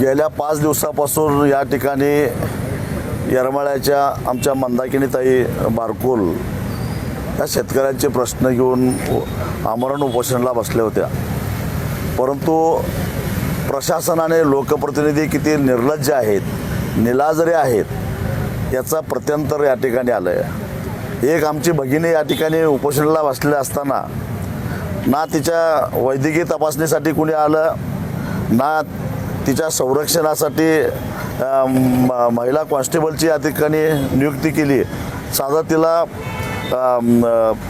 गेल्या पाच दिवसापासून या ठिकाणी येरमाळ्याच्या आमच्या मंदाकिनीताई बारकोल या शेतकऱ्यांचे प्रश्न घेऊन आमरण उपोषणाला बसल्या होत्या. परंतु प्रशासनाने लोकप्रतिनिधी किती निर्लज्ज आहेत निलाजरे आहेत याचा प्रत्यंतर या ठिकाणी आलं आहे एक आमची भगिनी या ठिकाणी उपोषणाला बसले असताना ना तिच्या वैद्यकीय तपासणीसाठी कुणी आलं ना तिच्या संरक्षणासाठी म- महिला कॉन्स्टेबलची या ठिकाणी नियुक्ती केली. साधा तिला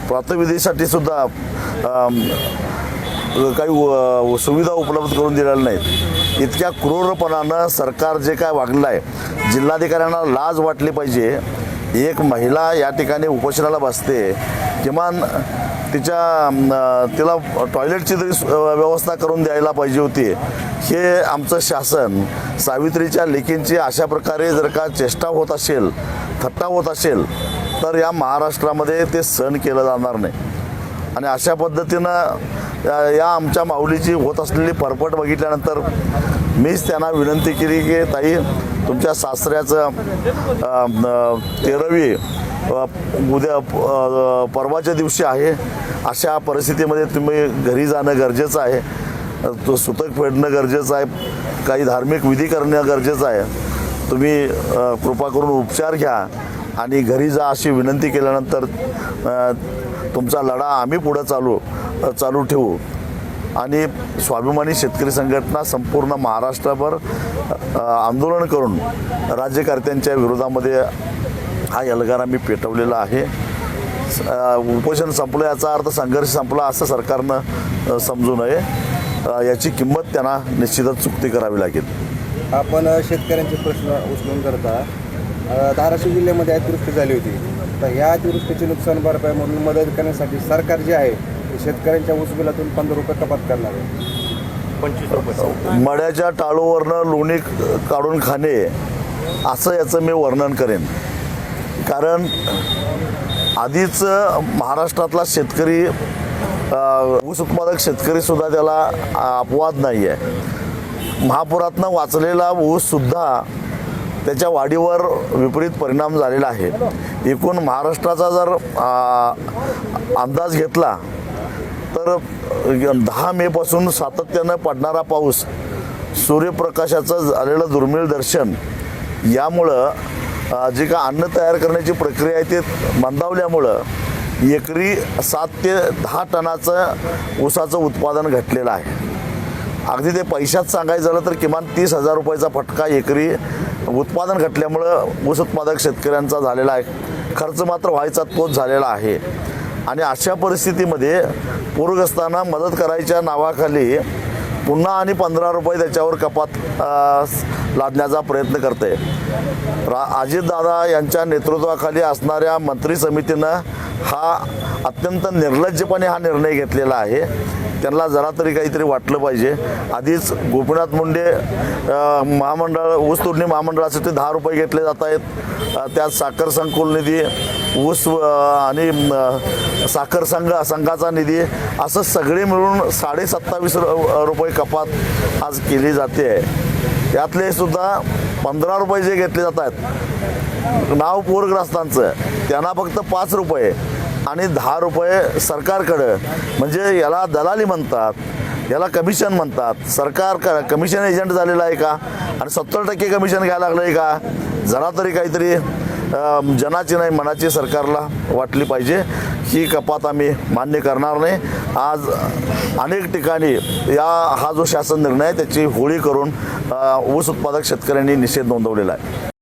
प्रातविधीसाठी सुद्धा काही सुविधा उपलब्ध करून दिलेल्या नाहीत. इतक्या क्रूरपणानं सरकार जे काय वागलं आहे जिल्हाधिकाऱ्यांना लाज वाटली पाहिजे. एक महिला या ठिकाणी उपोषणाला बसते किमान तिच्या तिला टॉयलेटची तरी व्यवस्था करून द्यायला पाहिजे होती. हे आमचं शासन सावित्रीच्या लेखींची अशा प्रकारे जर का चेष्टा होत असेल थट्टा होत असेल तर या महाराष्ट्रामध्ये ते सहन केलं जाणार नाही. आणि अशा पद्धतीनं या- या आमच्या माऊलीची होत असलेली परपट बघितल्यानंतर मीच त्यांना विनंती केली की ताई तुमच्या सासऱ्याचं तेरवी तेरावी उद्या परवाच्या दिवशी आहे. अशा परिस्थितीमध्ये तुम्ही घरी जाणं गरजेचं आहे. तो सुतक फेडणं गरजेचं आहे. काही धार्मिक विधी करणं गरजेचं आहे. तुम्ही कृपा करून उपचार घ्या आणि घरी जा अशी विनंती केल्यानंतर तुमचा लढा आम्ही पुढं चालू चालू ठेवू. आणि स्वाभिमानी शेतकरी संघटना संपूर्ण महाराष्ट्रभर आंदोलन करून राज्यकर्त्यांच्या विरोधामध्ये हा एल्गार आम्ही पेटवलेला आहे. उपोषण संपलं याचा अर्थ संघर्ष संपला असं सरकारनं समजू नये. याची किंमत त्यांना निश्चितच चुकती करावी लागेल. आपण शेतकऱ्यांचे प्रश्न उचलून करता धाराशिव जिल्ह्यामध्ये अतिवृष्टी झाली होती. तर या अतिवृष्टीचे नुकसान भरपाई म्हणून मदत करण्यासाठी सरकार जे आहे ते शेतकऱ्यांच्या ऊस बिलातून पंधरा रुपये कपात करणार आहे. पंचवीस रुपये. मड्याच्या टाळूवरनं लोणी काढून खाणे असं याचं मी वर्णन करेन. कारण आधीच महाराष्ट्रातला शेतकरी ऊस उत्पादक शेतकरीसुद्धा त्याला अपवाद नाही आहे महापुरातनं वाचलेला ऊससुद्धा त्याच्या वाढीवर विपरीत परिणाम झालेला आहे. एकूण महाराष्ट्राचा जर अंदाज घेतला तर दहा मेपासून सातत्यानं पडणारा पाऊस सूर्यप्रकाशाचं झालेलं दुर्मिळ दर्शन यामुळं जे का अन्न तयार करण्याची प्रक्रिया आहे ते मंदावल्यामुळं एकरी सात ते दहा टनाचं ऊसाचं उत्पादन घटलेलं आहे. अगदी ते पैशात सांगायचं झालं तर किमान तीस हजार रुपयाचा फटका एकरी उत्पादन घटल्यामुळं ऊस उत्पादक शेतकऱ्यांचा झालेला आहे. खर्च मात्र व्हायचा तोच झालेला आहे. आणि अशा परिस्थितीमध्ये पूरग्रस्तांना मदत करायच्या नावाखाली पुन्हा आणि पंधरा रुपये त्याच्यावर कपात लादण्याचा प्रयत्न करते. रा अजितदादा यांच्या नेतृत्वाखाली असणाऱ्या मंत्री समितीनं हा अत्यंत निर्लज्जपणे हा निर्णय घेतलेला आहे. त्यांना जरा तरी काहीतरी वाटलं पाहिजे. आधीच गोपीनाथ मुंडे महामंडळ ऊस तोडणी महामंडळासाठी दहा रुपये घेतले जात आहेत त्यात साखर संकुल निधी ऊस आणि साखर संघ संघाचा निधी असं सगळे मिळून साडे सत्तावीस रुपये कपात आज केली जाते. आहे यातले सुद्धा पंधरा रुपये जे घेतले जात आहेत नाव पूरग्रस्तांचं त्यांना फक्त पाच रुपये. आणि दहा रुपये सरकारकडं. म्हणजे याला दलाली म्हणतात याला कमिशन म्हणतात. सरकार क कमिशन एजंट झालेला आहे का? आणि सत्तर टक्के कमिशन घ्यायला लागलं आहे का? जरा तरी काहीतरी जनाची नाही मनाची सरकारला वाटली पाहिजे. ही कपात आम्ही मान्य करणार नाही. आज अनेक ठिकाणी या हा जो शासन निर्णय आहे त्याची होळी करून ऊस उत्पादक शेतकऱ्यांनी निषेध नोंदवलेला आहे.